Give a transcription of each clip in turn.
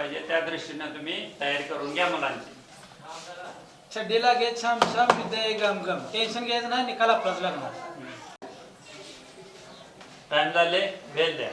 पाहिजे. त्या दृष्टीने तुम्ही तयारी करून घ्या मुलांची. छड्डीला घे छाम छाम विद्या गम गम. टेन्शन घ्यायचं नाही निकाल आपलाच लागणार. टाइम झाले भेट द्या.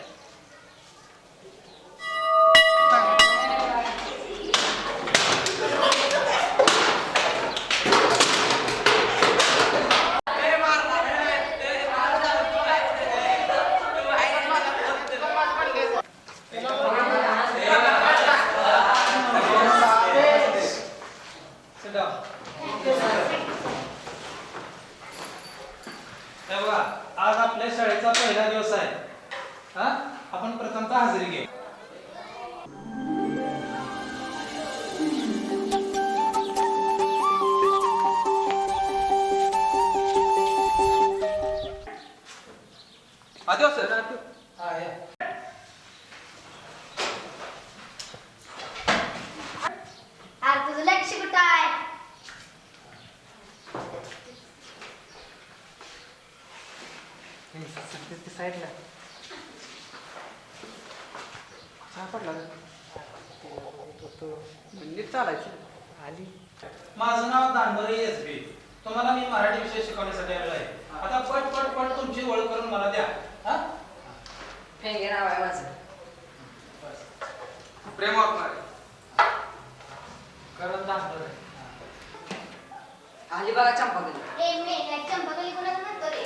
आली बघा चंपाकडे ए मे काय चंपाकली कोणाला म्हणतो रे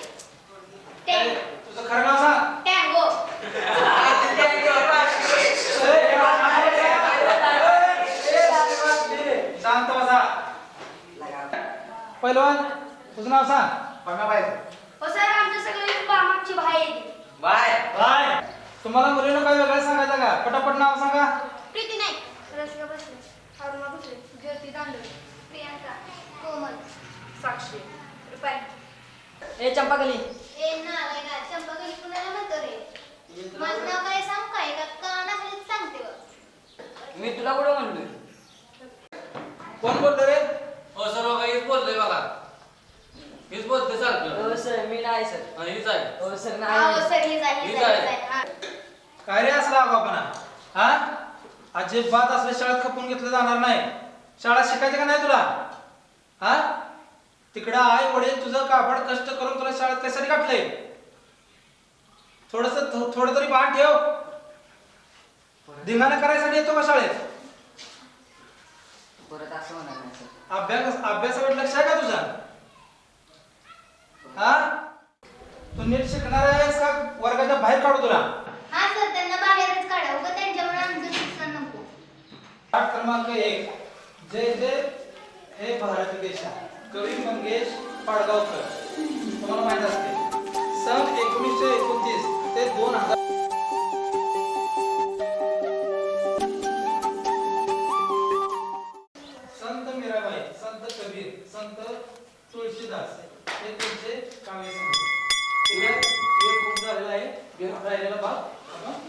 तुझं खरं नाव सांग. टँगो. शांत बसा. पहिलवान तुझं नाव सांग. हो सर आमच्या सगळे कामाची बाहेर बाय. काय तुम्हाला मुलीनं काय वेगळं सांगायचं का? पटापट नाव सांगा. प्रीती नाईक. रसिका बसले अरुणा भुसले ज्योती दांडे प्रियांका. कोमल साक्षी. रुपाली ए चंपाकली ए ना का चंपाकली कोणाला म्हणतो रे? माझं नाव काय सांग काय का कानाखालीच सांगते बघ. मी तुला कुठं म्हणलोय कोण बोलतो रे? हो सर बघा हीच बोलतोय बघा. हीच बोलतोय सारखं. हो सर मी नाही सर. हा, हीच आहे. हो सर हो नाही सर. काय रे असला बापना हा? अजिबात असल्या शाळेत खपून घेतलं जाणार नाही. शाळा शिकायची का नाही तुला? हा? तिकडं आई वडील तुझं कापड कष्ट करून तुला शाळेत कशासाठी घातलंय? थोडस थोडं तरी भान ठेव. धिंगाणा करायसाठी येतो का शाळेत? परत असं होणार नाही सर अभ्यास अभ्यासावर लक्ष आहे का तुझा? हा? तू नीट शिकणार आहेस का वर्गाच्या बाहेर काढू तुला? हा सर त्यांना बाहेरच काढा. उगा त्यांच्यामुळे आमचं शिक्षण नको. पाठ क्रमांक एक. जय जय. हे भारत देशा कवी मंगेश पाडगावकर. तुम्हाला माहीत असते सन एकोणीसशे एकोणतीस ते दोन हजार संत मीराबाई संत कबीर संत तुळशीदास हे त्यांचे काव्य संग्रह. आहे खूप झालेला आहे. राहिलेला भाग. आपण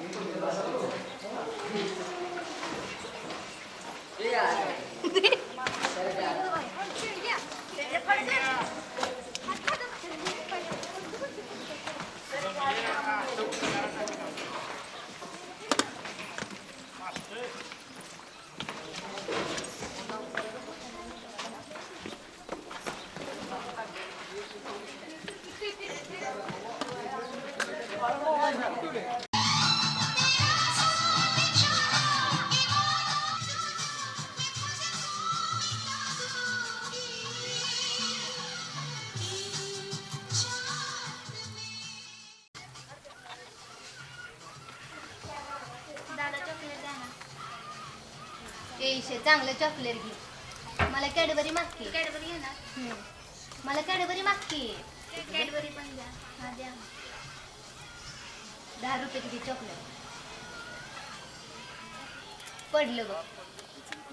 ते चांगलं चॉकलेट घे. मला कॅडबरी मागते. कॅडबरी घेणार मला कॅडबरी मागते. कॅडबरी पण द्या. हा द्या. दहा रुपये किती चॉकलेट पडलं बघ.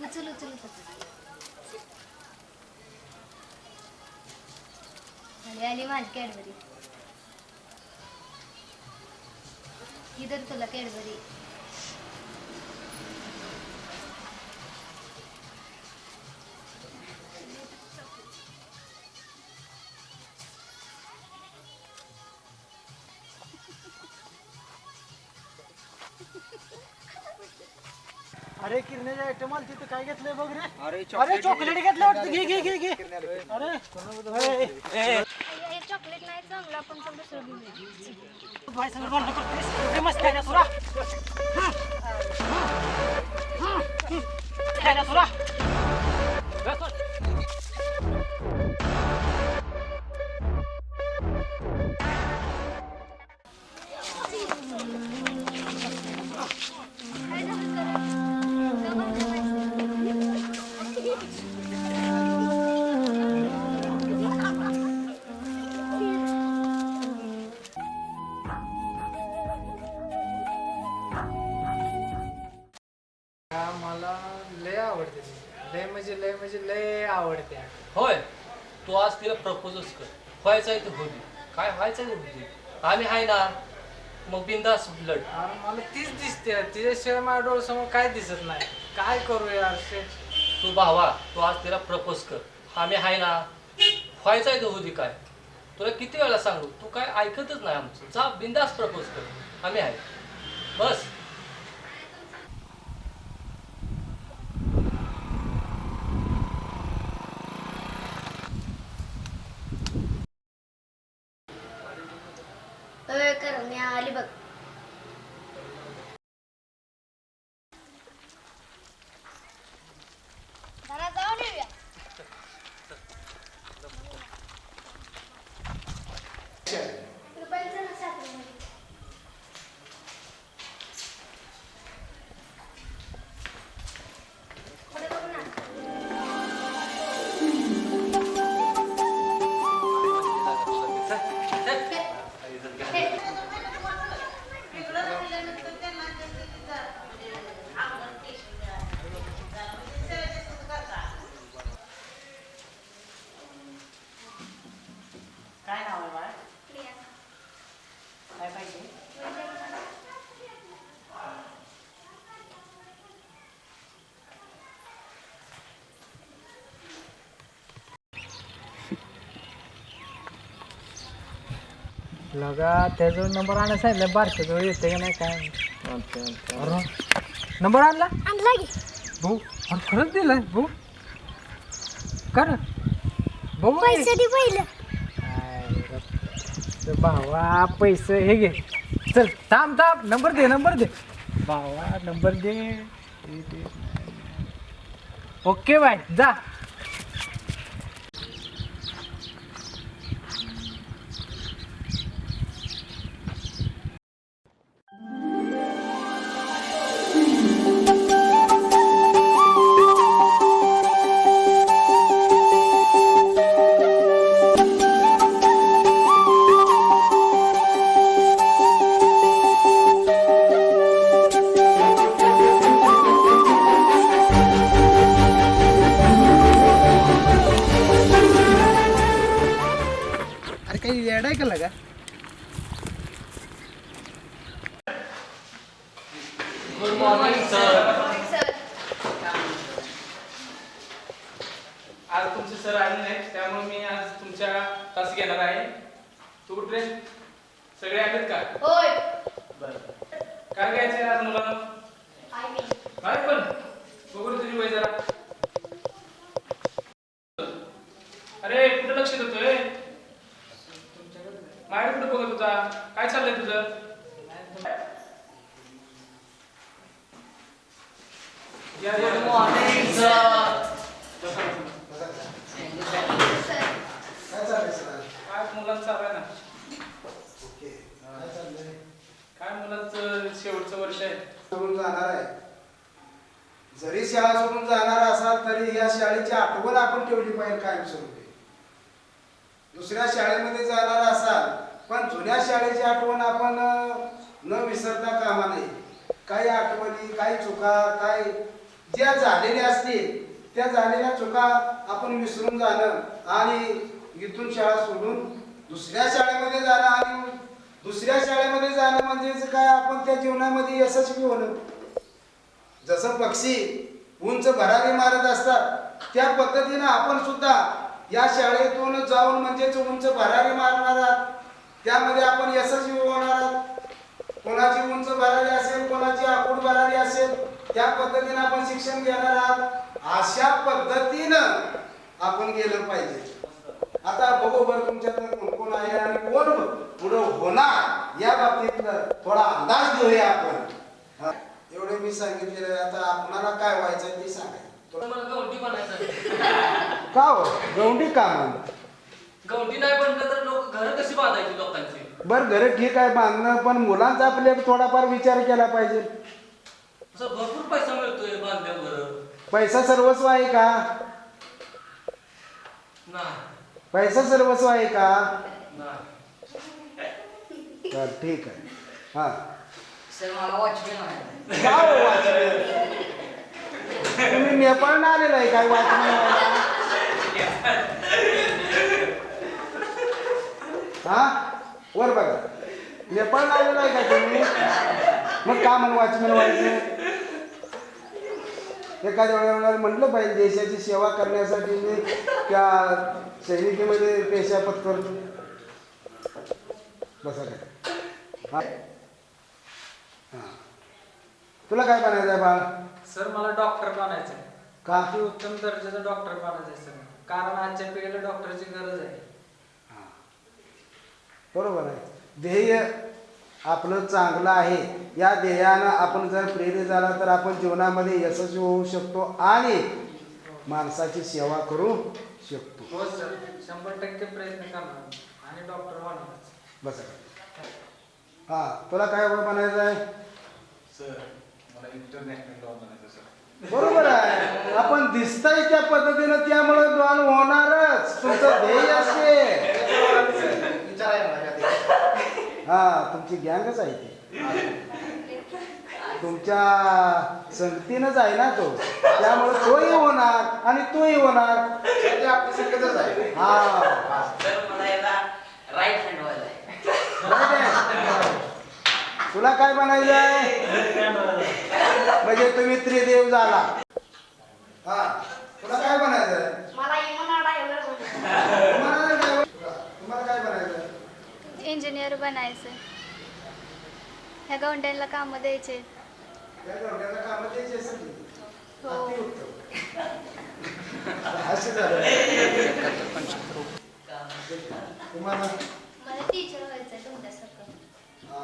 उचल उचल उचल. आली आली माझी कॅडबरी. इधर तुला कॅडबरी. किरण्याचे आयटम आले तिथे काय घेतलंय बघ रे? अरे चॉकलेट घेतलं वाटतं. घे घे घे घे. अरे. हे चॉकलेट नाही चांगलं आपण पण दुसरं घेऊया. भाई संग भांडण करतोयस? एवढी मस्ती आहे ना तुला? व्हायचं आहे तर होती काय व्हायचं आहे होती आम्ही आहे ना मग बिंदास ब्लड. अरे मला तीच दिसते. तिच्याशिवाय माझ्या डोळ्यासमोर काय दिसत नाही. काय करू यार तू भावा तू आज तिला प्रपोज कर. आम्ही आहे ना व्हायचं आहे तर होती काय. तुला किती वेळा सांगू? तू काय ऐकतच नाही आमचं. जा बिंदास प्रपोज कर. आम्ही आहे. बस. लगा त्याजवळ नंबर आणा सांगितलं बारक्याजवळ येते का नाही काय नंबर आणला? आणला की. भाऊ अरे खरंच दिलाय भाऊ. कर. की. पैसे दे पहिलं. भावा पैसे हे घे. चल थांब थांब नंबर दे नंबर दे. भावा नंबर दे. Okay bye. जा. सर सर आज तुमचे सर आले नाहीत त्यामुळे मी आज तुमच्या तास घेणार आहे. तू कुठले सगळे आलेत का? होय. बरं. काय घ्यायचंय आज मुलांना? काय पण. बघू रे तुझी वय जरा. अरे कुठं लक्ष देतोय? माहेर कुठं बघत होता? काय चाललंय तुझं? काय मुलांचं शेवटचं वर्ष आहे? सोडून जाणार आहे. जरी शाळा सोडून जाणार असाल तरी या शाळेची आठवण आपण ठेवली पाहिजे कायमस्वरूपी दुसऱ्या शाळेमध्ये जाणार असाल पण जुन्या शाळेची आठवण आपण न विसरता कामा नये. काही आठवणी काही चुका काय ज्या झालेल्या असतील त्या झालेल्या चुका आपण विसरून जाणं आणि इथून शाळा सोडून दुसऱ्या शाळेमध्ये जाणं आणि दुसऱ्या शाळेमध्ये जाणं म्हणजे काय? आपण त्या जीवनामध्ये यशस्वी होणं. जसं पक्षी उंच भरारी मारत असतात त्या पद्धतीनं आपण सुद्धा या शाळेतून जाऊन म्हणजेच उंच भरारी मारणार आहात. त्यामध्ये आपण यशस्वी होणार आहात. कोणाची उंच भरारी असेल कोणाची आखूड भरारी असेल त्या पद्धतीनं आपण शिक्षण घेणार आहात. अशा पद्धतीनं आपण गेलं पाहिजे. आता बघू बरं तुमच्यात कोण कोण आहे आणि कोण पुढं होणार. या बाबतीत थोडा अंदाज घेऊया आपण. एवढे मी सांगितलेलं आता आपणाला काय व्हायचं ते सांगायचं. मला गवंडी बनायचं का हो? गौंडी का म्हण? गवंडी नाही बनलं तर लोक घर कशी बांधायची लोकांची? बर घर ठीक आहे बांधणं पण मुलांचा आपल्या थोडाफार विचार केला पाहिजे. असं भरपूर पैसा मिळतोय बांधल्यावर. पैसा सर्वस्व आहे का? नाही. पैसा सर्वस्व आहे का? नाही. बर ठीक आहे. हा. सर मला वॉचमॅन का हो वाचलं? तुम्ही नेपाळनं आलेला आहे काय वाचन हा? वर बघा. नेपाळनं आलेला आहे का तुम्ही? मग का म्हण वाचमन व्हायचं? एखाद्या वेळेला म्हटलं पाहिजे देशाची सेवा करण्यासाठी मी त्या सैनिकीमध्ये पेशा पत्करतो बसा काय हा. हा. तुला काय बनायचं आहे बाळ? सर मला डॉक्टर बनायचं आहे का? अति उत्तम दर्जाचा डॉक्टर बनायचं आहे सर. कारण आजच्या पिढीला डॉक्टरची गरज आहे. हा. बरोबर आहे. ध्येय आपलं चांगलं आहे. या ध्येयानं आपण जर प्रेरित झाला तर आपण जीवनामध्ये यशस्वी होऊ शकतो आणि माणसाची सेवा करू शकतो. हो सर. शंभर टक्के प्रयत्न करणार आणि डॉक्टर बस. हा. तुला काय बनायचं आहे? सर मला इंटरनॅशनल लॉ बनायचं सर बरोबर आहे. आपण दिसतंय त्या पद्धतीनं त्यामुळे डॉन होणारच. तुमचं ध्येय असते हा तुमची गँगच आहे ती. तुमच्या संगतीनंच आहे ना तो. त्यामुळे तोही होणार आणि तोही होणार. आपली संगतच आहे हा. सर मला याला राईट हँड व्हायला आहे. Right आहे. तुला काय बनायचं आहे म्हणजे तुम्ही त्रिदेव झाला हा तुला काय बनायचं तुम्हाला काय तुम्हाला काय? इंजिनियर बनायचं ह्या गवंड्यांना कामं द्यायचे त्या कामं. हो. अतिउत्तम. असं झालं. तुम्हाला मला टीचर व्हायचं तुमच्यासारखं हा,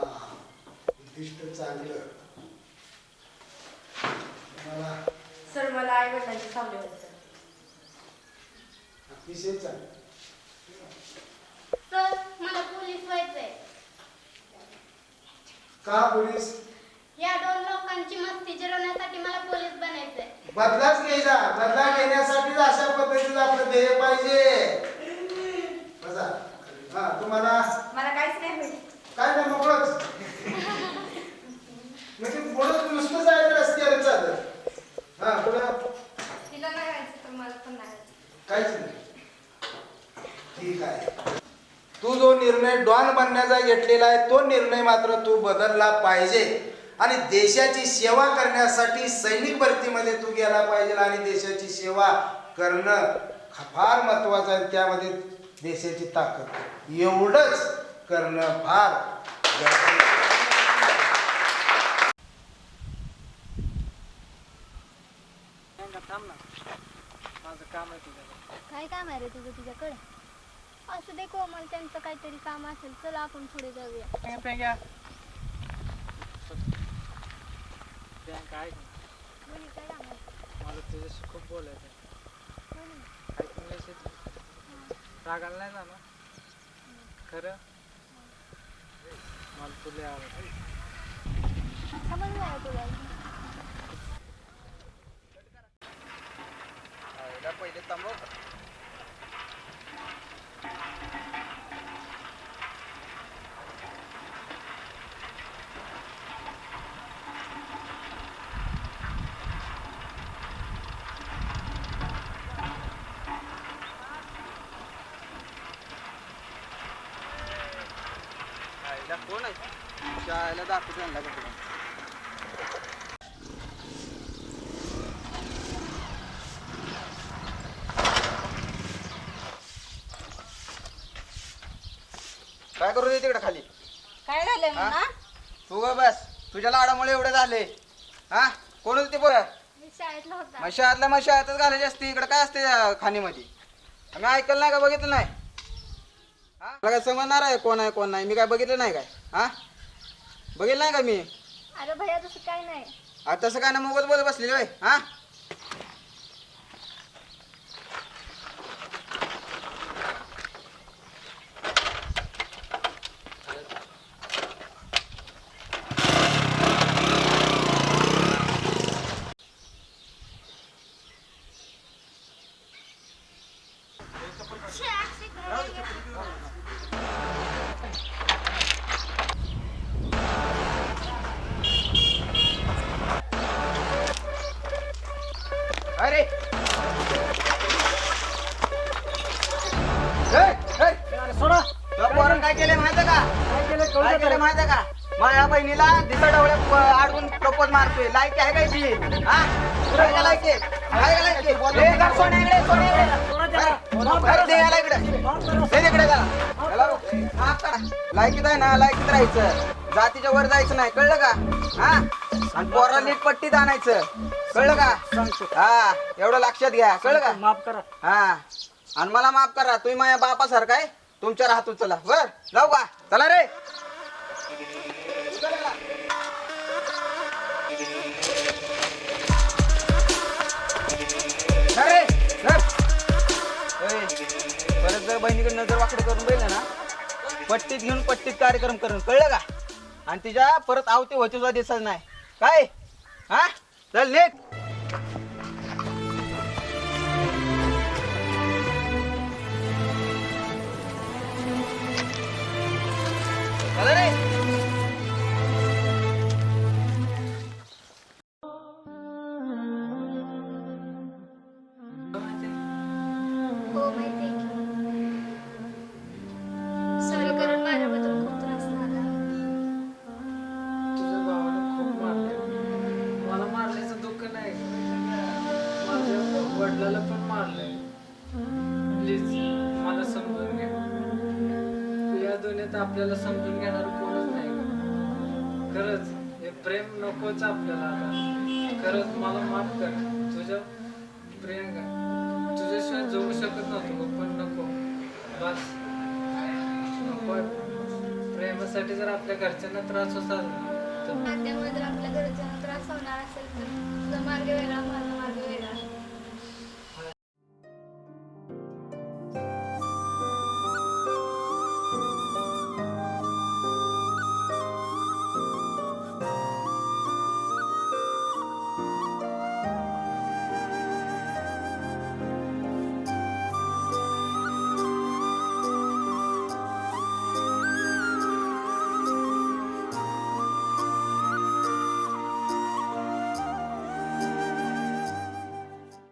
उद्दिष्ट चांगलं सर मला आई वडिलांची सावली व्हायचं अतिशय चांगलं. सर मला पोलीस व्हायचंय. का पोलीस? या दोन लोकांची मस्ती जिरवण्यासाठी मला पोलीस बनायचंय. बदलाच घ्यायचा बदला घेण्यासाठीच अशा पद्धतीचं आपलं ध्येय पाहिजे. बसा. हा तुम्हाला मला काहीच नाही माहिती. काय नाही मोकळच म्हणजे पुढं नुसतं जायचं रस्त्यावर चालत हा पुढं तिला नाही तर मला पण नाही. काहीच नाही. ठीक आहे. तू जो निर्णय डॉन बनण्याचा घेतलेला आहे तो निर्णय मात्र तू बदलला पाहिजे. आणि देशाची सेवा करण्यासाठी सैनिक भरतीमध्ये तू गेला पाहिजे आणि देशाची सेवा करणं फार महत्वाचं आहे. त्यामध्ये देशाची ताकद एवढंच करणं फार गरजेचं आहे. थांब ना माझं काम आहे तुझ्याकडे. काय काम आहे रे तुझं तुझ्याकडे? असं दे कोमल त्यांचं काहीतरी काम असेल चला आपण पुढे जाऊया. पेंग्या पेंग्या बँक आहे का? बोली काय काम आहे? मला तुझ्याशी खूप बोलायचं आहे. ऐकून रागाला नाही जाणार? खरं? मला तुला आवडतं. समजलं आहे तुला. di Tamruk. Dah kau nak, saya ledak tu kan lagi tu. करू दे तिकडे खाली. काय हा? म्हणा तू ग बस. तुझ्या लाडामुळे एवढे झाले. हा? कोण होते पोरं? मी शाळेतला होता. मग शाळेतल्या मग शाळेतच घालायची असते. इकडे काय असते या खाणीमध्ये? आम्ही ऐकलं नाही का? बघितलं नाही. हा? मला काय समजणार आहे कोण आहे कोण नाही? मी काय बघितलं नाही काय? हा? बघितलं नाही का मी? अरे भैया तसं काय नाही. आता तसं काय ना मोगत बोलत बसलेली होय. हा? काय केलं? माहिती का? माझ्या बहिणीला दिसा प्रपोज मारतोय. लायकी आहे काय ती हा? काय का? लायकी काय का? लायकी ए, जा सोन्या इकडे, सोन्या इकडे. अरे, दे याला इकडे. दे इकडे त्याला. त्याला बघ. माफ करा. लायकीत आहे ना लायकीत राहायचं. जातीच्या वर जायचं नाही. कळलं का? हा? आणि पोराला नीट पट्टीत आणायचं. कळलं का? हा एवढं लक्षात घ्या. कळलं का? माफ करा. हा. आणि मला माफ करा. तुम्ही माझ्या बापासारखा आहे. तुमच्या राहतो चला. बर जाऊ का? चला रे. बहिणीकडे नजर वाकडे करून बैल ना पट्टीत घेऊन पट्टीत कार्यक्रम करून कळलं का? आणि तिच्या परत आवते होते सुद्धा दिसत नाही. काय? हा? चल लेख रे. आपल्याला समजून घेणार कोणच नाही. खरंच हे प्रेम नकोच आपल्याला आता. खरंच मला माफ कर. तुझ्या प्रियंका तुझ्याशिवाय जगू शकत नव्हतो पण नको. बस. नको प्रेमासाठी जर आपल्या घरच्यांना त्रास होता तर जर आपल्या घरच्यांना त्रास होणार असेल तर मार्ग वेळा